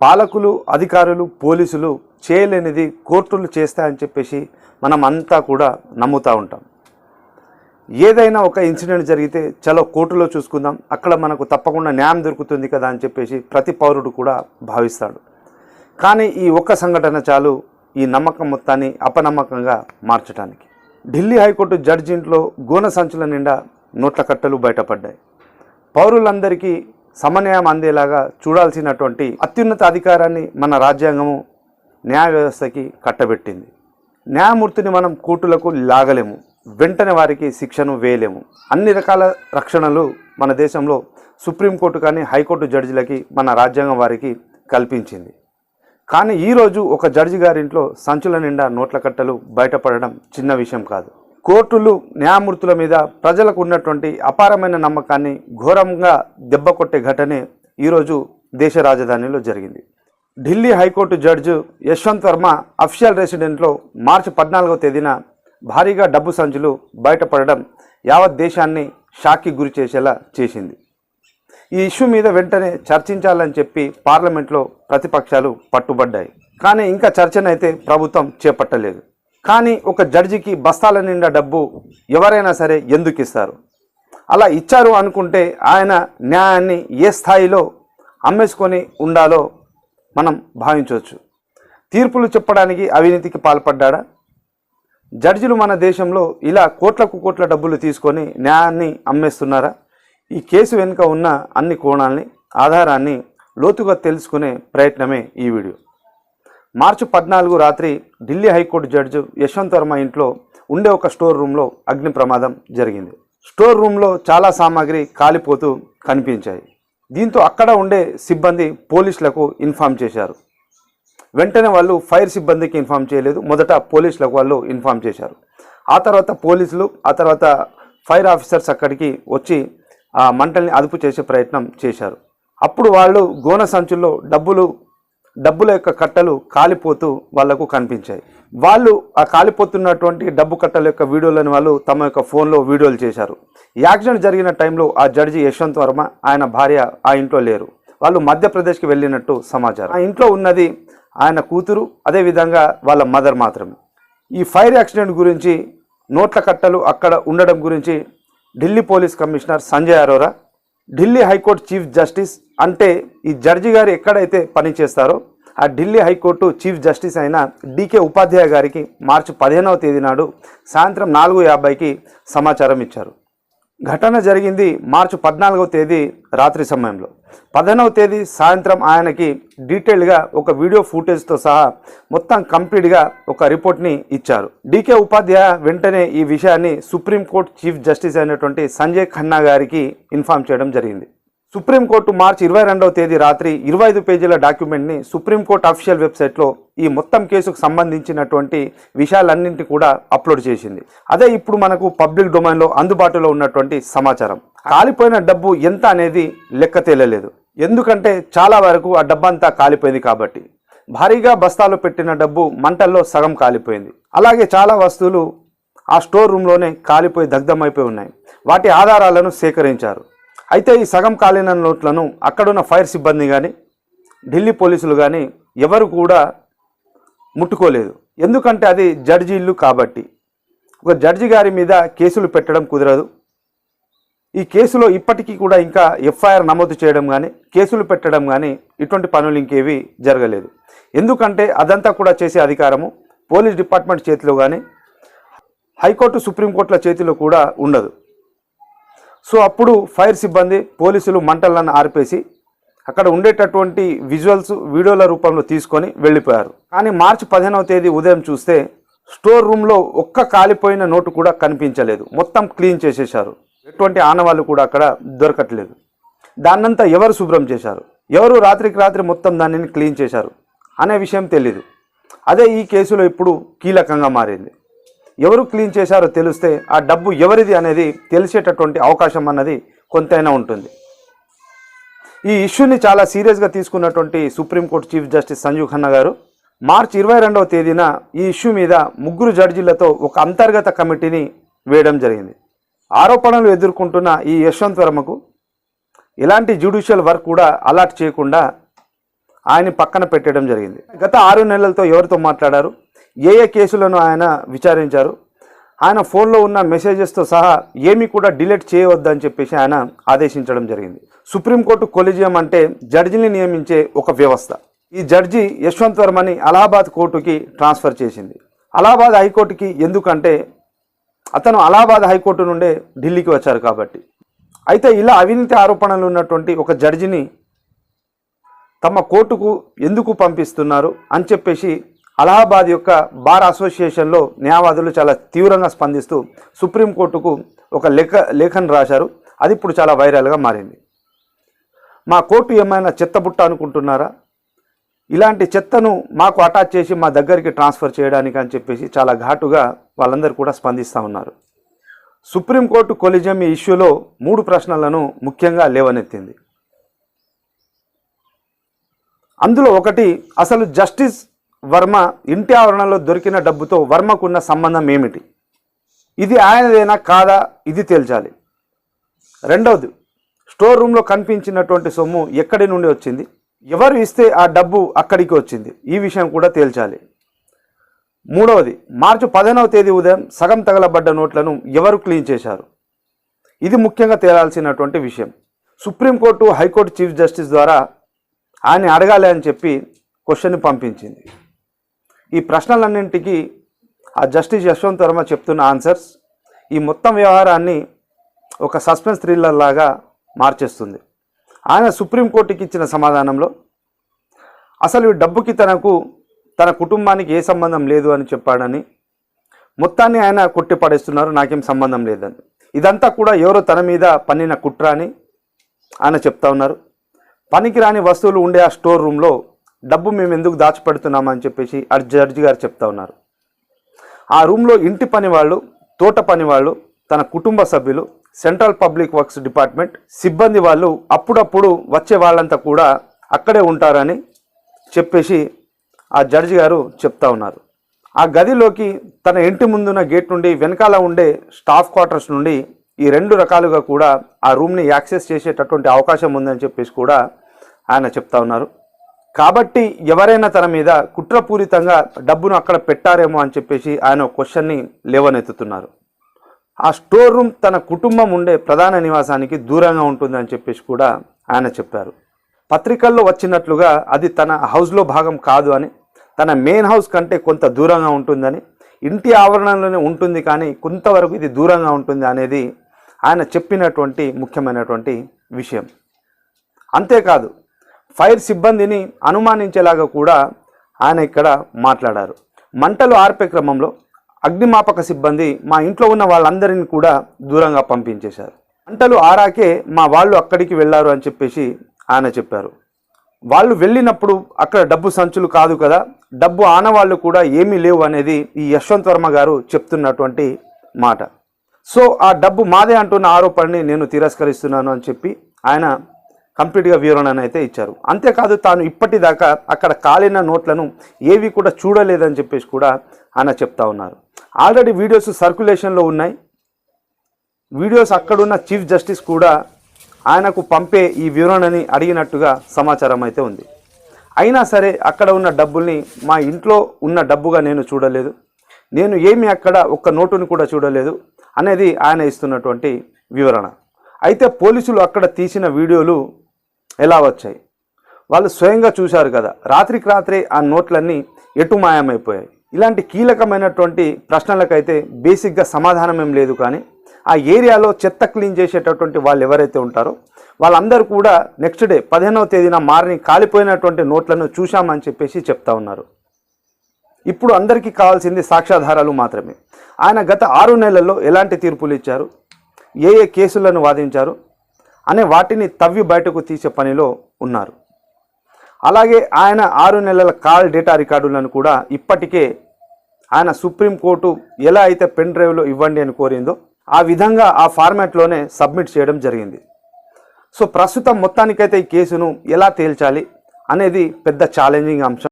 పాలకులు అధికారులు పోలీసులు చేయలేనిది కోర్టులు చేస్తాయని చెప్పేసి మనం అంతా కూడా నమ్ముతూ ఉంటాం. ఏదైనా ఒక ఇన్సిడెంట్ జరిగితే చలో కోర్టులో చూసుకుందాం అక్కడ మనకు తప్పకుండా న్యాయం దొరుకుతుంది కదా అని చెప్పేసి ప్రతి పౌరుడు కూడా భావిస్తాడు. కానీ ఈ ఒక్క సంఘటన చాలు ఈ నమ్మకం మొత్తాన్ని అపనమ్మకంగా మార్చడానికి ఢిల్లీ హైకోర్టు జడ్జి ఇంట్లో గోన సంచుల నిండా నోట్ల కట్టలు బయటపడ్డాయి. పౌరులందరికీ సమన్వయం అందేలాగా చూడాల్సినటువంటి అత్యున్నత అధికారాన్ని మన రాజ్యాంగము న్యాయ వ్యవస్థకి కట్టబెట్టింది. న్యాయమూర్తిని మనం కోర్టులకు లాగలేము. వెంటనే వారికి శిక్షను వేయలేము. అన్ని రకాల రక్షణలు మన దేశంలో సుప్రీంకోర్టు కానీ హైకోర్టు జడ్జిలకి మన రాజ్యాంగం వారికి కల్పించింది. కానీ ఈరోజు ఒక జడ్జి గారింట్లో సంచుల నిండా నోట్ల కట్టలు బయటపడడం చిన్న విషయం కాదు. కోర్టులు న్యాయమూర్తుల మీద ప్రజలకు ఉన్నటువంటి అపారమైన నమ్మకాన్ని ఘోరంగా దెబ్బ కొట్టే ఘటనే ఈరోజు దేశ రాజధానిలో జరిగింది. Delhi high court judge Yashwant Varma official రెసిడెంట్లో March పద్నాలుగవ తేదీన భారీగా డబ్బు సంచులు బయటపడడం యావత్ దేశాన్ని షాక్కి గురి చేసేలా చేసింది. ఈ ఇష్యూ మీద వెంటనే చర్చించాలని చెప్పి పార్లమెంట్లో ప్రతిపక్షాలు పట్టుబడ్డాయి. కానీ ఇంకా చర్చనైతే ప్రభుత్వం చేపట్టలేదు. కానీ ఒక జడ్జికి బస్తాల నిండా డబ్బు ఎవరైనా సరే ఎందుకు ఇస్తారు అలా ఇచ్చారు అనుకుంటే ఆయన న్యాయాన్ని ఏ స్థాయిలో అమ్మేసుకొని ఉండాలో మనం భావించవచ్చు. తీర్పులు చెప్పడానికి అవినీతికి పాల్పడ్డా జడ్జిలు మన దేశంలో ఇలా కోట్లకు కోట్ల డబ్బులు తీసుకొని న్యాయాన్ని అమ్మేస్తున్నారా? ఈ కేసు వెనుక ఉన్న అన్ని కోణాల్ని ఆధారాన్ని లోతుగా తెలుసుకునే ప్రయత్నమే ఈ వీడియో. మార్చి పద్నాలుగు రాత్రి Delhi high court judge Yashwant Varma ఇంట్లో ఉండే ఒక స్టోర్ రూమ్లో అగ్ని ప్రమాదం జరిగింది. స్టోర్ రూమ్లో చాలా సామాగ్రి కాలిపోతూ కనిపించాయి. దీంతో అక్కడ ఉండే సిబ్బంది పోలీసులకు ఇన్ఫామ్ చేశారు. వెంటనే వాళ్ళు ఫైర్ సిబ్బందికి ఇన్ఫామ్ చేయలేదు. మొదట పోలీసులకు వాళ్ళు ఇన్ఫామ్ చేశారు. ఆ తర్వాత పోలీసులు ఆ తర్వాత ఫైర్ ఆఫీసర్స్ అక్కడికి వచ్చి ఆ మంటల్ని అదుపు చేసే ప్రయత్నం చేశారు. అప్పుడు వాళ్ళు గోన సంచుల్లో డబ్బులు డబ్బుల యొక్క కట్టలు కాలిపోతూ వాళ్ళకు కనిపించాయి. వాళ్ళు ఆ కాలిపోతున్నటువంటి డబ్బు కట్టల యొక్క వీడియోలను వాళ్ళు తమ యొక్క ఫోన్లో వీడియోలు చేశారు. ఈ యాక్సిడెంట్ జరిగిన టైంలో ఆ జడ్జి యశ్వంత్ వర్మ ఆయన భార్య ఆ ఇంట్లో లేరు. వాళ్ళు మధ్యప్రదేశ్కి వెళ్ళినట్టు సమాచారం. ఆ ఇంట్లో ఉన్నది ఆయన కూతురు అదేవిధంగా వాళ్ళ మదర్ మాత్రమే. ఈ ఫైర్ యాక్సిడెంట్ గురించి నోట్ల కట్టలు అక్కడ ఉండడం గురించి Delhi police commissioner Sanjay Arora Delhi high court chief justice అంటే ఈ జడ్జి గారు ఎక్కడైతే పనిచేస్తారో ఆ Delhi high court chief justice అయిన డికే ఉపాధ్యాయ గారికి మార్చి పదిహేనవ తేదీ నాడు సాయంత్రం నాలుగు యాభైకి సమాచారం ఇచ్చారు. ఘటన జరిగింది మార్చి పద్నాలుగవ తేదీ రాత్రి సమయంలో. పదిహేనవ తేదీ సాయంత్రం ఆయనకి డీటెయిల్గా ఒక వీడియో ఫుటేజ్తో సహా మొత్తం కంప్లీట్గా ఒక రిపోర్ట్ని ఇచ్చారు. డీకే ఉపాధ్యాయ వెంటనే ఈ విషయాన్ని సుప్రీంకోర్టు చీఫ్ జస్టిస్ అయినటువంటి సంజయ్ ఖన్నా గారికి ఇన్ఫామ్ చేయడం జరిగింది. సుప్రీంకోర్టు మార్చి ఇరవై రెండవ తేదీ రాత్రి ఇరవై ఐదు పేజీల డాక్యుమెంట్ని సుప్రీంకోర్టు అఫీషియల్ వెబ్సైట్లో ఈ మొత్తం కేసుకు సంబంధించినటువంటి విషయాలన్నింటి కూడా అప్లోడ్ చేసింది. అదే ఇప్పుడు మనకు పబ్లిక్ డొమైన్లో అందుబాటులో ఉన్నటువంటి సమాచారం. కాలిపోయిన డబ్బు ఎంత అనేది లెక్క తేలలేదు. ఎందుకంటే చాలా వరకు ఆ డబ్బంతా కాలిపోయింది కాబట్టి. భారీగా బస్తాలో పెట్టిన డబ్బు మంటల్లో సగం కాలిపోయింది. అలాగే చాలా వస్తువులు ఆ స్టోర్ రూమ్లోనే కాలిపోయి దగ్ధమైపోయి ఉన్నాయి. వాటి ఆధారాలను సేకరించారు. అయితే ఈ సగం కాలిన నోట్లను అక్కడున్న ఫైర్ సిబ్బంది కానీ ఢిల్లీ పోలీసులు కానీ ఎవరు కూడా ముట్టుకోలేదు. ఎందుకంటే అది జడ్జి ఇల్లు కాబట్టి. ఒక జడ్జి గారి మీద కేసులు పెట్టడం కుదరదు. ఈ కేసులో ఇప్పటికీ కూడా ఇంకా ఎఫ్ఐఆర్ నమోదు చేయడం కానీ కేసులు పెట్టడం కానీ ఇటువంటి పనులు ఇంకేవి జరగలేదు. ఎందుకంటే అదంతా కూడా చేసే అధికారము పోలీస్ డిపార్ట్మెంట్ చేతిలో కానీ హైకోర్టు సుప్రీంకోర్టుల చేతిలో కూడా ఉండదు. సో అప్పుడు ఫైర్ సిబ్బంది పోలీసులు మంటలను ఆర్పేసి అక్కడ ఉండేటటువంటి విజువల్స్ వీడియోల రూపంలో తీసుకొని వెళ్ళిపోయారు. కానీ మార్చి పదిహేనవ తేదీ ఉదయం చూస్తే స్టోర్ రూమ్లో ఒక్క కాలిపోయిన నోటు కూడా కనిపించలేదు. మొత్తం క్లీన్ చేసేశారు. ఎటువంటి ఆనవాళ్ళు కూడా అక్కడ దొరకట్లేదు. దాన్నంతా ఎవరు శుభ్రం చేశారు? ఎవరు రాత్రికి రాత్రి మొత్తం దానిని క్లీన్ చేశారు? అనే విషయం తెలీదు. అదే ఈ కేసులో ఇప్పుడు కీలకంగా మారింది. ఎవరు క్లీన్ చేశారో తెలిస్తే ఆ డబ్బు ఎవరిది అనేది తెలిసేటటువంటి అవకాశం అన్నది కొంతైనా ఉంటుంది. ఈ ఇష్యూని చాలా సీరియస్గా తీసుకున్నటువంటి supreme court chief justice Sanjiv Khanna గారు మార్చి ఇరవై రెండవ తేదీన ఈ ఇష్యూ మీద ముగ్గురు జడ్జీలతో ఒక అంతర్గత కమిటీని వేయడం జరిగింది. ఆరోపణలు ఎదుర్కొంటున్న ఈ యశ్వంత్ వర్మకు ఎలాంటి జ్యుడిషియల్ వర్క్ కూడా అలాట్ చేయకుండా ఆయన పక్కన పెట్టడం జరిగింది. గత ఆరు నెలలతో ఎవరితో మాట్లాడారు? ఏ ఏ కేసులను ఆయన విచారించారు? ఆయన ఫోన్లో ఉన్న మెసేజెస్తో సహా ఏమీ కూడా డిలీట్ చేయవద్దని చెప్పేసి ఆయన ఆదేశించడం జరిగింది. సుప్రీంకోర్టు కొలిజియం అంటే జడ్జిని నియమించే ఒక వ్యవస్థ. ఈ జడ్జి యశ్వంత్ వర్మని అలహాబాద్ కోర్టుకి ట్రాన్స్ఫర్ చేసింది. అలహాబాద్ హైకోర్టుకి ఎందుకంటే అతను అలహాబాద్ హైకోర్టు నుండే ఢిల్లీకి వచ్చారు కాబట్టి. అయితే ఇలా అవినీతి ఆరోపణలు ఉన్నటువంటి ఒక జడ్జిని తమ కోర్టుకు ఎందుకు పంపిస్తున్నారు అని చెప్పేసి అలహాబాద్ యొక్క బార్ అసోసియేషన్లో న్యాయవాదులు చాలా తీవ్రంగా స్పందిస్తూ సుప్రీంకోర్టుకు ఒక లేఖ లేఖను రాశారు. అది ఇప్పుడు చాలా వైరల్గా మారింది. మా కోర్టు ఏమైనా చెత్తబుట్ట అనుకుంటున్నారా? ఇలాంటి చెత్తను మాకు అటాచ్ చేసి మా దగ్గరికి ట్రాన్స్ఫర్ చేయడానికి అని చెప్పేసి చాలా ఘాటుగా వాళ్ళందరూ కూడా స్పందిస్తూ ఉన్నారు. సుప్రీంకోర్టు కొలిజం ఈ ఇష్యూలో మూడు ప్రశ్నలను ముఖ్యంగా లేవనెత్తింది. అందులో ఒకటి అసలు జస్టిస్ వర్మ ఇంటి ఆవరణలో దొరికిన డబ్బుతో వర్మకున్న సంబంధం ఏమిటి? ఇది ఆయనదేనా కాదా? ఇది తేల్చాలి. రెండవది స్టోర్ రూమ్లో కనిపించినటువంటి సొమ్ము ఎక్కడి నుండి వచ్చింది? ఎవరు ఇస్తే ఆ డబ్బు అక్కడికి వచ్చింది? ఈ విషయం కూడా తేల్చాలి. మూడవది మార్చి పదిహేనవ తేదీ ఉదయం సగం తగలబడ్డ నోట్లను ఎవరు క్లీన్ చేశారు? ఇది ముఖ్యంగా తేలాల్సినటువంటి విషయం. సుప్రీంకోర్టు హైకోర్టు చీఫ్ జస్టిస్ ద్వారా ఆయన్ని అడగాలి అని చెప్పి క్వశ్చన్ పంపించింది. ఈ ప్రశ్నలన్నింటికి ఆ జస్టిస్ యశ్వంత్ వర్మ చెప్తున్న ఆన్సర్స్ ఈ మొత్తం వ్యవహారాన్ని ఒక సస్పెన్స్ థ్రిల్లర్ లాగా మార్చేస్తుంది. ఆయన సుప్రీంకోర్టుకి ఇచ్చిన సమాధానంలో అసలు ఈ డబ్బుకి తనకు తన కుటుంబానికి ఏ సంబంధం లేదు అని చెప్పాడని మొత్తాన్ని ఆయన కొట్టిపడేస్తున్నారు నాకేం సంబంధం లేదని. ఇదంతా కూడా ఎవరో తన మీద పన్నిన కుట్ర అని ఆయన చెప్తా ఉన్నారు. పనికిరాని వస్తువులు ఉండే ఆ స్టోర్ రూమ్లో డబ్బు మేము ఎందుకు దాచిపెడుతున్నామని చెప్పేసి ఆ జడ్జి గారు చెప్తా ఉన్నారు. ఆ రూమ్లో ఇంటి పని వాళ్ళు తోట పని వాళ్ళు తన కుటుంబ సభ్యులు సెంట్రల్ పబ్లిక్ వర్క్స్ డిపార్ట్మెంట్ సిబ్బంది వాళ్ళు అప్పుడప్పుడు వచ్చే వాళ్ళంతా కూడా అక్కడే ఉంటారని చెప్పేసి ఆ జడ్జి గారు చెప్తా ఉన్నారు. ఆ గదిలోకి తన ఇంటి ముందున్న గేట్ నుండి వెనకాల ఉండే స్టాఫ్ క్వార్టర్స్ నుండి ఈ రెండు రకాలుగా కూడా ఆ రూమ్ని యాక్సెస్ చేసేటటువంటి అవకాశం ఉందని చెప్పేసి కూడా ఆయన చెప్తా ఉన్నారు. కాబట్టి ఎవరైనా తన మీద కుట్రపూరితంగా డబ్బును అక్కడ పెట్టారేమో అని చెప్పేసి ఆయన క్వశ్చన్ని లేవనెత్తుతున్నారు. ఆ స్టోర్ రూమ్ తన కుటుంబం ఉండే ప్రధాన నివాసానికి దూరంగా ఉంటుందని చెప్పేసి కూడా ఆయన చెప్పారు. పత్రికల్లో వచ్చినట్లుగా అది తన హౌస్లో భాగం కాదు అని తన మెయిన్ హౌస్ కంటే కొంత దూరంగా ఉంటుందని ఇంటి ఆవరణలోనే ఉంటుంది కానీ కొంతవరకు ఇది దూరంగా ఉంటుంది అనేది ఆయన చెప్పినటువంటి ముఖ్యమైనటువంటి విషయం. అంతేకాదు ఫైర్ సిబ్బందిని అనుమానించేలాగా కూడా ఆయన ఇక్కడ మాట్లాడారు. మంటలు ఆర్పే క్రమంలో అగ్నిమాపక సిబ్బంది మా ఇంట్లో ఉన్న వాళ్ళందరినీ కూడా దూరంగా పంపించేశారు. మంటలు ఆరాకే మా వాళ్ళు అక్కడికి వెళ్ళారు అని చెప్పేసి ఆయన చెప్పారు. వాళ్ళు వెళ్ళినప్పుడు అక్కడ డబ్బు సంచులు కాదు కదా డబ్బు ఆనవాళ్ళు కూడా ఏమీ లేవు అనేది ఈ యశ్వంత్ వర్మ గారు చెప్తున్నటువంటి మాట. సో ఆ డబ్బు మాదే అంటున్న ఆరోపణని నేను తిరస్కరిస్తున్నాను అని చెప్పి ఆయన కంప్లీట్గా వివరణను అయితే ఇచ్చారు. అంతేకాదు తాను ఇప్పటిదాకా అక్కడ కాలిన నోట్లను ఏవి కూడా చూడలేదని చెప్పేసి కూడా ఆయన చెప్తా ఉన్నారు. ఆల్రెడీ వీడియోస్ సర్క్యులేషన్లో ఉన్నాయి. వీడియోస్ అక్కడున్న చీఫ్ జస్టిస్ కూడా ఆయనకు పంపే ఈ వివరణని అడిగినట్టుగా సమాచారం అయితే ఉంది. అయినా సరే అక్కడ ఉన్న డబ్బుల్ని మా ఇంట్లో ఉన్న డబ్బుగా నేను చూడలేదు. నేను ఏమి అక్కడ ఒక్క నోటుని కూడా చూడలేదు అనేది ఆయన ఇస్తున్నటువంటి వివరణ. అయితే పోలీసులు అక్కడ తీసిన వీడియోలు ఎలా వచ్చాయి? వాళ్ళు స్వయంగా చూశారు కదా రాత్రికి రాత్రే ఆ నోట్లన్నీ ఎటు మాయమైపోయాయి. ఇలాంటి కీలకమైనటువంటి ప్రశ్నలకైతే బేసిక్గా సమాధానం ఏం లేదు కానీ ఆ ఏరియాలో చెత్త క్లీన్ చేసేటటువంటి వాళ్ళు ఎవరైతే ఉంటారో వాళ్ళందరూ కూడా నెక్స్ట్ డే పదిహేనవ తేదీన మారిని కాలిపోయినటువంటి నోట్లను చూశామని చెప్పేసి చెప్తా ఉన్నారు. ఇప్పుడు అందరికీ కావాల్సింది సాక్ష్యాధారాలు మాత్రమే. ఆయన గత ఆరు నెలల్లో ఎలాంటి తీర్పులు ఇచ్చారు? ఏ ఏ కేసులను వాదించారు? అనే వాటిని తవ్వి బయటకు తీసే పనిలో ఉన్నారు. అలాగే ఆయన ఆరు నెలల కాల్ డేటా రికార్డులను కూడా ఇప్పటికే ఆయన సుప్రీంకోర్టు ఎలా అయితే పెన్ డ్రైవ్లో ఇవ్వండి అని కోరిందో ఆ విధంగా ఆ ఫార్మాట్లోనే సబ్మిట్ చేయడం జరిగింది. సో ప్రస్తుతం మొత్తానికైతే ఈ కేసును ఎలా తేల్చాలి అనేది పెద్ద ఛాలెంజింగ్ అంశం.